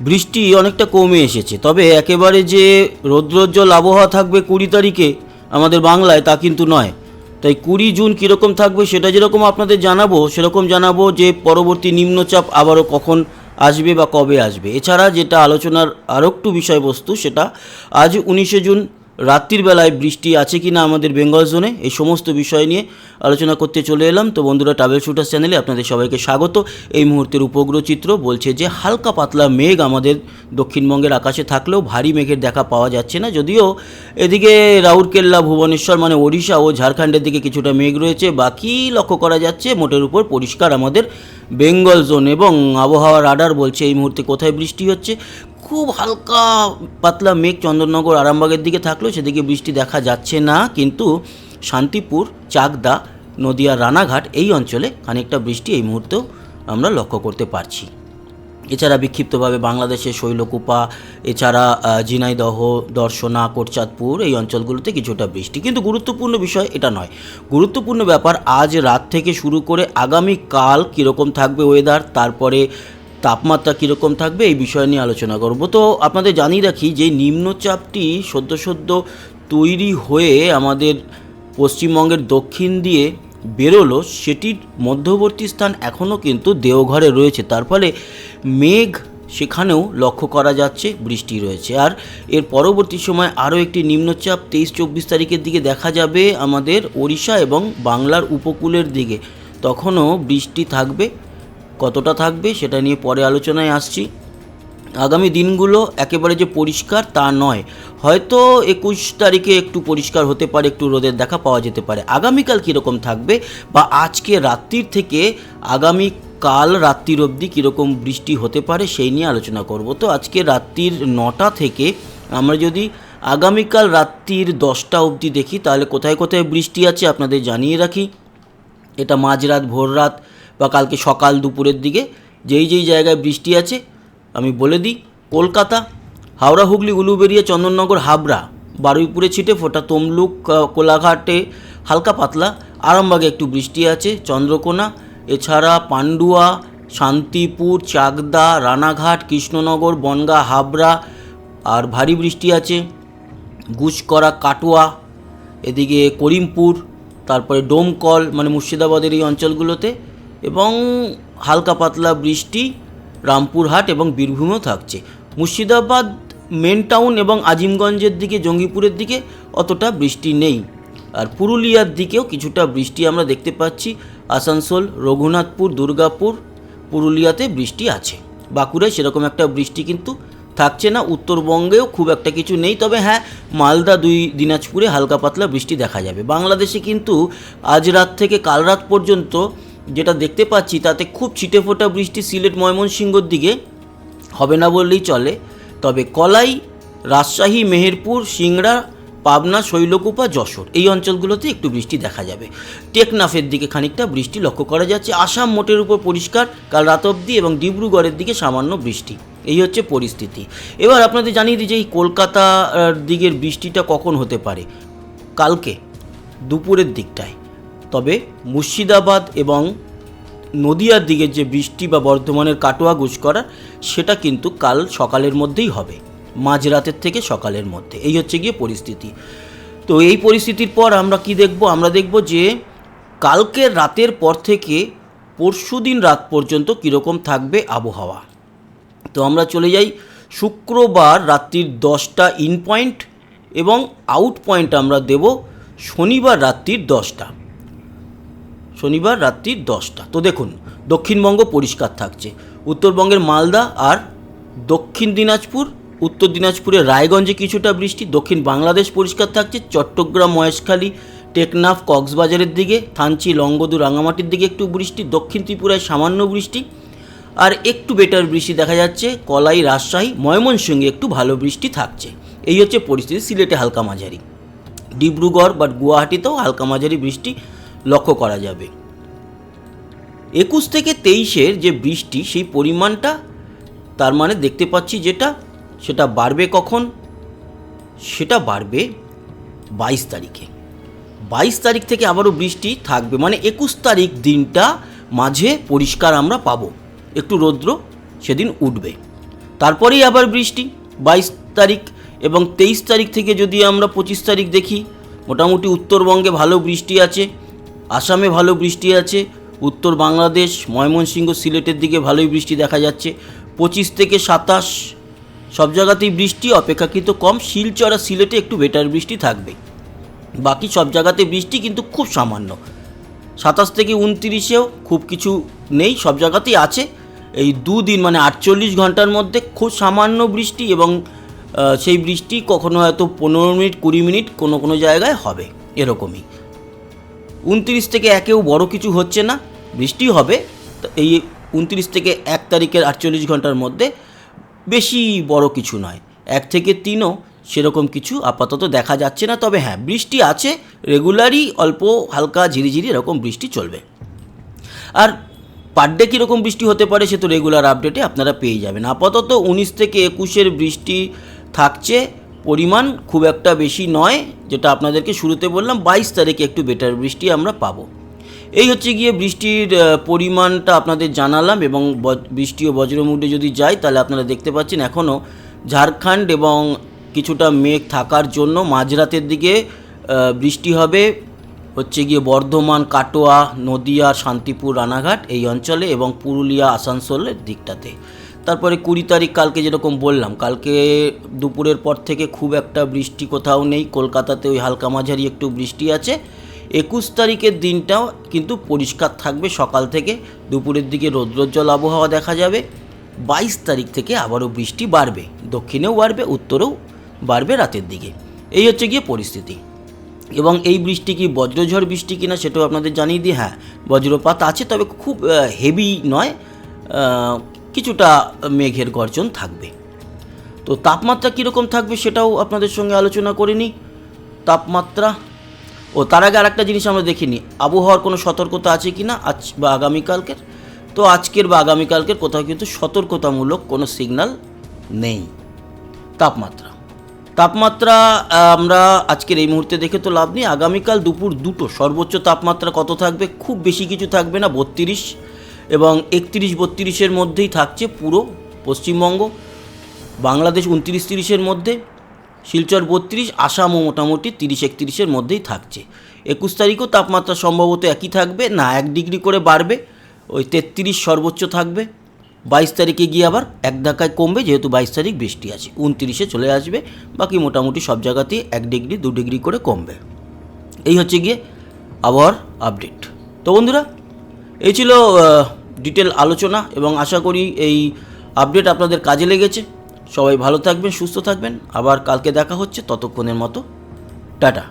বৃষ্টি অনেকটা কমে এসেছে। তবে একেবারে যে রৌদ্রোজ্জ্বল আবহাওয়া থাকবে কুড়ি তারিখে আমাদের বাংলায় তা কিন্তু নয়। তাই কুড়ি জুন কীরকম থাকবে সেটা যেরকম আপনাদের জানাব, সেরকম জানাব যে পরবর্তী নিম্নচাপ আবারও কখন আসবে বা কবে আসবে। এছাড়া যেটা আলোচনার আরও একটু বিষয়বস্তু সেটা আজ উনিশে জুন রাত্রির বেলায় বৃষ্টি আছে কি না আমাদের বেঙ্গল জোনে, এই সমস্ত বিষয় নিয়ে আলোচনা করতে চলে এলাম। তো বন্ধুরা ট্রাভেল শুটার্স চ্যানেলে আপনাদের সবাইকে স্বাগত। এই মুহূর্তের উপগ্রহ চিত্র বলছে যে, হালকা পাতলা মেঘ আমাদের দক্ষিণবঙ্গের আকাশে থাকলেও ভারী মেঘের দেখা পাওয়া যাচ্ছে না। যদিও এদিকে রাউরকেল্লা, ভুবনেশ্বর মানে ওড়িশা ও ঝাড়খণ্ডের দিকে কিছুটা মেঘ রয়েছে। বাকি লক্ষ্য করা যাচ্ছে, মোটের উপর পরিষ্কার আমাদের বেঙ্গল জোন এবং আবহাওয়া রাডার বলছে এই মুহূর্তে কোথায় বৃষ্টি হচ্ছে। খুব হালকা পাতলা মেঘ চন্দননগর আরামবাগের দিকে থাকলেও সেদিকে বৃষ্টি দেখা যাচ্ছে না। কিন্তু শান্তিপুর, চাকদা, নদিয়া, রানাঘাট এই অঞ্চলে খানিকটা বৃষ্টি এই মুহূর্তেও আমরা লক্ষ্য করতে পারছি। এছাড়া বিক্ষিপ্তভাবে বাংলাদেশের শৈলকুপা, এছাড়া ঝিনাইদহ, দর্শনা, কোটচাঁদপুর এই অঞ্চলগুলোতে কিছুটা বৃষ্টি। কিন্তু গুরুত্বপূর্ণ বিষয় এটা নয়। গুরুত্বপূর্ণ ব্যাপার, আজ রাত থেকে শুরু করে আগামী কাল কীরকম থাকবে ওয়েদার তারপরে তাপমাত্রা কীরকম থাকবে এই বিষয় নিয়ে আলোচনা করব। তো আপনাদের জানিয়ে রাখি যে নিম্নচাপটি সদ্য সদ্য তৈরি হয়ে আমাদের পশ্চিমবঙ্গের দক্ষিণ দিয়ে বেরোলো, সেটির মধ্যবর্তী স্থান এখনও কিন্তু দেওঘরে রয়েছে। তার ফলে মেঘ সেখানেও লক্ষ্য করা যাচ্ছে, বৃষ্টি রয়েছে। আর এর পরবর্তী সময় আরও একটি নিম্নচাপ তেইশ চব্বিশ তারিখের দিকে দেখা যাবে আমাদের ওড়িশা এবং বাংলার উপকূলের দিকে। তখনও বৃষ্টি থাকবে। কতটা থাকবে সেটা নিয়ে পরে আলোচনায় আসছি। আগামী দিনগুলো একেবারে যে পরিষ্কার তা নয়। হয়তো একুশ তারিখে একটু পরিষ্কার হতে পারে, একটু রোদের দেখা পাওয়া যেতে পারে। আগামীকাল কীরকম থাকবে বা আজকে রাত্রির থেকে আগামী কাল রাত্রির অবধি কীরকম বৃষ্টি হতে পারে সেই নিয়ে আলোচনা করব। তো আজকে রাত্রির নটা থেকে আমরা যদি আগামীকাল রাত্রির দশটা অবধি দেখি, তাহলে কোথায় কোথায় বৃষ্টি আছে আপনাদের জানিয়ে রাখি। এটা মাঝরাত ভোর রাত বা কালকে সকাল দুপুরের দিকে যেই যেই জায়গায় বৃষ্টি আছে, আমি বলে দিই, কলকাতা, হাওড়া, হুগলি উলুবেড়িয়া চন্দননগর, হাবড়া, বারুইপুরে ছিটে ফোটা, তমলুক কোলাঘাটে হালকা পাতলা, আরামবাগে একটু বৃষ্টি আছে, চন্দ্রকোনা, এছাড়া পান্ডুয়া, শান্তিপুর, চাকদা, রানাঘাট, কৃষ্ণনগর, বনগা, হাবড়া, আর ভারী বৃষ্টি আছে গুসকরা কাটোয়া, এদিকে করিমপুর, তারপরে ডোমকল মানে মুর্শিদাবাদের এই অঞ্চলগুলোতে এবং হালকা পাতলা বৃষ্টি, রামপুরহাট এবং বীরভূমেও থাকছে। মুর্শিদাবাদ, মেন টাউন এবং আজিমগঞ্জের দিকে, জঙ্গিপুরের দিকে অতটা বৃষ্টি নেই। আর পুরুলিয়ার দিকেও কিছুটা বৃষ্টি আমরা দেখতে পাচ্ছি। আসানসোল, রঘুনাথপুর, দুর্গাপুর, পুরুলিয়াতে বৃষ্টি আছে। বাঁকুড়ায় সেরকম একটা বৃষ্টি কিন্তু থাকছে না। উত্তরবঙ্গেও খুব একটা কিছু নেই। তবে হ্যাঁ মালদা দুই, দিনাজপুরে হালকা পাতলা বৃষ্টি দেখা যাবে। বাংলাদেশে কিন্তু আজ রাত থেকে কাল রাত পর্যন্ত যেটা দেখতে পাচ্ছি, তাতে খুব ছিটে ফোটা বৃষ্টি সিলেট ময়মনসিংহর দিকে হবে না বললেই চলে। তবে কলাই, রাজশাহী, মেহেরপুর, সিংড়া, পাবনা, শৈলকুপা, যশোর, এই অঞ্চলগুলোতে একটু বৃষ্টি দেখা যাবে। টেকনাফের দিকে খানিকটা বৃষ্টি লক্ষ্য করা যাচ্ছে। আসাম মোটের উপর পরিষ্কার, কাল রাত অবধি এবং ডিব্রুগড়ের দিকে সামান্য বৃষ্টি। এই হচ্ছে পরিস্থিতি। এবার আপনাদের জানিয়ে দিই যে এই কলকাতার দিকের বৃষ্টিটা কখন হতে পারে। কালকে, দুপুরের দিকটায়। তবে মুর্শিদাবাদ এবং নদিয়ার দিকে যে বৃষ্টি বা বর্ধমানের কাটোয়া গুজ করা সেটা কিন্তু কাল সকালের মধ্যেই হবে। মাঝরাতের থেকে সকালের মধ্যে। এই হচ্ছে গিয়ে পরিস্থিতি। তো এই পরিস্থিতির পর আমরা কি দেখব? আমরা দেখব যে কালকে রাতের পর থেকে পরশুদিন রাত পর্যন্ত কীরকম থাকবে আবহাওয়া। তো আমরা চলে যাই শুক্রবার রাত্রির দশটা ইন পয়েন্ট এবং আউট পয়েন্ট আমরা দেব শনিবার রাত্রির দশটা। শনিবার রাত্রি দশটা। তো দেখুন, দক্ষিণবঙ্গ পরিষ্কার থাকছে। উত্তরবঙ্গের মালদা আর দক্ষিণ দিনাজপুর, উত্তর দিনাজপুরের রায়গঞ্জে কিছুটা বৃষ্টি, দক্ষিণ বাংলাদেশ পরিষ্কার থাকছে। চট্টগ্রাম, মহেশখালী, টেকনাফ, কক্সবাজারের দিকে, থানচি লঙ্গদু রাঙামাটির দিকে একটু বৃষ্টি, দক্ষিণ ত্রিপুরায় সামান্য বৃষ্টি। আর একটু বেটার বৃষ্টি দেখা যাচ্ছে কলাই, রাজশাহী, ময়মনসিংহে একটু ভালো বৃষ্টি থাকছে। এই হচ্ছে পরিস্থিতি, সিলেটে হালকা মাঝারি। ডিব্রুগড় বা গুয়াহাটিতেও হালকা মাঝারি বৃষ্টি। লক্ষ্য করা যাবে। একুশ থেকে তেইশের যে বৃষ্টি, সেই পরিমাণটা, তার মানে দেখতে পাচ্ছি যেটা, সেটা বাড়বে কখন? সেটা বাড়বে বাইশ তারিখে। বাইশ তারিখ থেকে আবারও বৃষ্টি থাকবে মানে একুশ তারিখ দিনটা মাঝে পরিষ্কার আমরা পাবো। একটু রৌদ্র সেদিন উঠবে। তারপরেই আবার বৃষ্টি, বাইশ তারিখ এবং তেইশ তারিখ থেকে যদি আমরা পঁচিশ তারিখ দেখি, মোটামুটি উত্তরবঙ্গে ভালো বৃষ্টি আছে। আসামে ভালো বৃষ্টি আছে, উত্তর বাংলাদেশ, ময়মনসিংহ সিলেটের দিকে ভালোই বৃষ্টি দেখা যাচ্ছে। পঁচিশ থেকে সাতাশ, সব জায়গাতেই বৃষ্টি, অপেক্ষাকৃত কম। শিলচর আর সিলেটে একটু বেটার বৃষ্টি থাকবে। বাকি সব জায়গাতে বৃষ্টি কিন্তু খুব সামান্য। সাতাশ থেকে উনতিরিশেও খুব কিছু নেই, সব জায়গাতেই আছে। এই দুদিন মানে আটচল্লিশ ঘণ্টার মধ্যে খুব সামান্য বৃষ্টি এবং সেই বৃষ্টি কখনো হয়তো পনেরো মিনিট, কুড়ি মিনিট কোনো কোনো জায়গায় হবে, এরকমই। উনত্রিশ থেকে একেও বড় কিছু হচ্ছে না, বৃষ্টি হবে। এই উনত্রিশ থেকে এক তারিখের আটচল্লিশ ঘণ্টার মধ্যে বেশি বড় কিছু নয়। এক থেকে তিনও সেরকম কিছু আপাতত দেখা যাচ্ছে না। তবে হ্যাঁ বৃষ্টি আছে, রেগুলারই অল্প হালকা ঝিরিঝিরি এরকম বৃষ্টি চলবে। আর পার ডে কীরকম বৃষ্টি হতে পারে সে তো রেগুলার আপডেটে আপনারা পেয়ে যাবেন। আপাতত উনিশ থেকে একুশের বৃষ্টি থাকছে। পরিমাণ খুব একটা বেশি নয়, যেটা আপনাদেরকে শুরুতে বললাম, বাইশ তারিখে একটু বেটার বৃষ্টি আমরা পাবো। এই হচ্ছে গিয়ে বৃষ্টির পরিমাণটা আপনাদের জানালাম এবং বৃষ্টি ও বজ্রমুডে যদি যাই, তাহলে আপনারা দেখতে পাচ্ছেন এখনও ঝাড়খণ্ড এবং কিছুটা মেঘ থাকার জন্য মাঝরাতের দিকে বৃষ্টি হবে। হচ্ছে গিয়ে বর্ধমান, কাটোয়া, নদিয়া, শান্তিপুর, রানাঘাট এই অঞ্চলে এবং পুরুলিয়া, আসানসোলের দিকটাতে। তারপরে কুড়ি তারিখ কালকে যেরকম বললাম, কালকে দুপুরের পর থেকে খুব একটা বৃষ্টি কোথাও নেই, কলকাতাতে ওই হালকা মাঝারি একটু বৃষ্টি আছে। একুশ তারিখের দিনটাও কিন্তু পরিষ্কার থাকবে সকাল থেকে, দুপুরের দিকে রৌদ্রোজ্জ্বল আবহাওয়া দেখা যাবে। বাইশ তারিখ থেকে আবারও বৃষ্টি বাড়বে, দক্ষিণেও বাড়বে, উত্তরেও বাড়বে রাতের দিকে। এই হচ্ছে গিয়ে পরিস্থিতি। এবং এই বৃষ্টি কি বজ্রঝড় বৃষ্টি কিনা সেটাও আপনাদের জানিয়ে দিই হ্যাঁ বজ্রপাত আছে, তবে খুব হেভি নয়। কিছুটা মেঘের গর্জন থাকবে। তো তাপমাত্রা কীরকম থাকবে সেটাও আপনাদের সঙ্গে আলোচনা করে নিই তাপমাত্রা, ও তার আগে আরেকটা জিনিস আমরা দেখিনি। আবহাওয়ার কোনো সতর্কতা আছে কি না আজ বা আগামীকালকের? তো আজকের বা আগামীকালকের কোথাও কিন্তু সতর্কতামূলক কোনো সিগন্যাল নেই। তাপমাত্রা তাপমাত্রা আমরা আজকের এই মুহূর্তে দেখে তো লাভ নেই। আগামীকাল দুপুর দুটো সর্বোচ্চ তাপমাত্রা কত থাকবে? খুব বেশি কিছু থাকবে না, বত্রিশ। এবং একত্রিশ বত্রিশের মধ্যেই থাকছে পুরো পশ্চিমবঙ্গ। বাংলাদেশ উনত্রিশ তিরিশের মধ্যে, শিলচর বত্রিশ, আসামও মোটামুটি তিরিশ একত্রিশের মধ্যেই থাকছে। একুশ তারিখও তাপমাত্রা সম্ভবত একই থাকবে, না এক ডিগ্রি করে বাড়বে, ওই তেত্রিশ সর্বোচ্চ থাকবে। বাইশ তারিখে গিয়ে আবার এক ধাক্কায় কমবে, যেহেতু বাইশ তারিখ বৃষ্টি আছে, উনত্রিশে চলে আসবে, বাকি মোটামুটি সব জায়গাতেই এক ডিগ্রি, দু ডিগ্রি করে কমবে। এই হচ্ছে গিয়ে আবহাওয়ার আপডেট। তো বন্ধুরা, এই ছিল ডিটেল আলোচনা এবং আশা করি এই আপডেট আপনাদের কাজে লেগেছে। সবাই ভালো থাকবেন, সুস্থ থাকবেন। আবার কালকে দেখা হচ্ছে ততক্ষণের মতো। টাটা।